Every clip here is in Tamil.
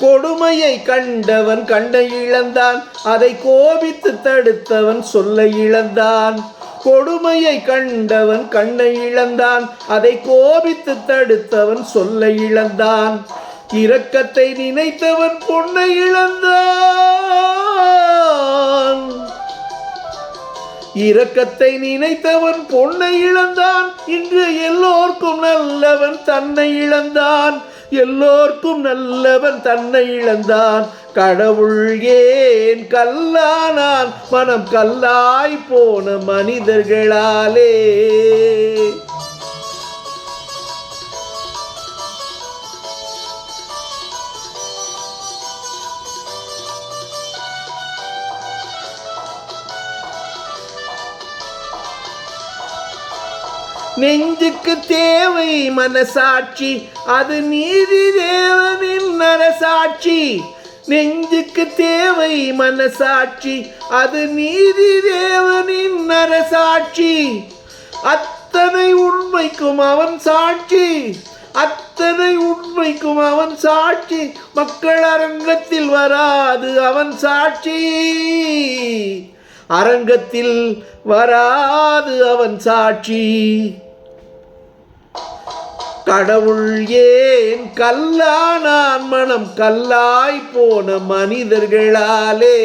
கொடுமையை கண்டவன் கண்டை இழந்தான். அதை கோபித்து தடுத்தவன் சொல்ல இழந்தான். கொடுமையை கண்டவன் கண்ணை இழந்தான். அதை கோபித்து தடுத்தவன் சொல்ல இழந்தான். இரக்கத்தை நினைத்தவன் பொன்னை இழந்தான். இரக்கத்தை நினைத்தவன் பொன்னை இழந்தான். இன்று எல்லோர்க்கும் நல்லவன் தன்னை இழந்தான். எல்லோர்க்கும் நல்லவன் தன்னை இழந்தான். கடவுள் ஏன் கல்லானான்? மனம் கல்லாய் போன மனிதர்களாலே. நெஞ்சுக்கு தேவை மனசாட்சி அது நீதி தேவனின் நரசாட்சி நெஞ்சுக்கு தேவை மனசாட்சி அது நீதி தேவனின் நரசாட்சி அத்தனை உண்மைக்கும் அவன் சாட்சி அத்தனை உண்மைக்கும் அவன் சாட்சி. மக்கள் அரங்கத்தில் வராது அவன் சாட்சி. அரங்கத்தில் வராது அவன் சாட்சி. கடவுள் ஏன் கல்லானான் மனம் கல்லாய் போன மனிதர்களாலே.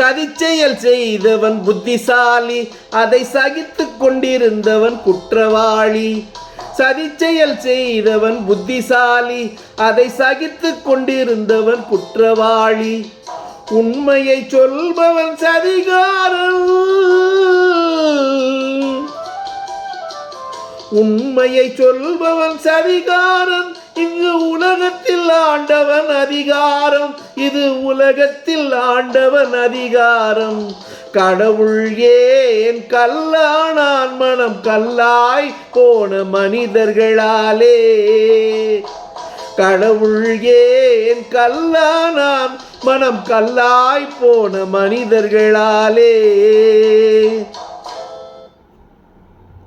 சதிச்செயல் செய்தவன் புத்திசாலி அதை சகித்துக் கொண்டிருந்தவன் குற்றவாளி. சதிச்செயல் செய்தவன் புத்திசாலி அதை சகித்து கொண்டிருந்தவன் குற்றவாளி. உண்மையை சொல்பவன் சதிகாரன். உண்மையை சொல்பவன் சதிகாரன். அதிகாரம். இது உலகத்தில் ஆண்டவன் அதிகாரம். கடவுள் ஏன் கல்லானான்? மனம் கல்லாய் போன மனிதர்களாலே. கடவுள் ஏன் கல்லானான்? மனம் கல்லாய் போன மனிதர்களாலே.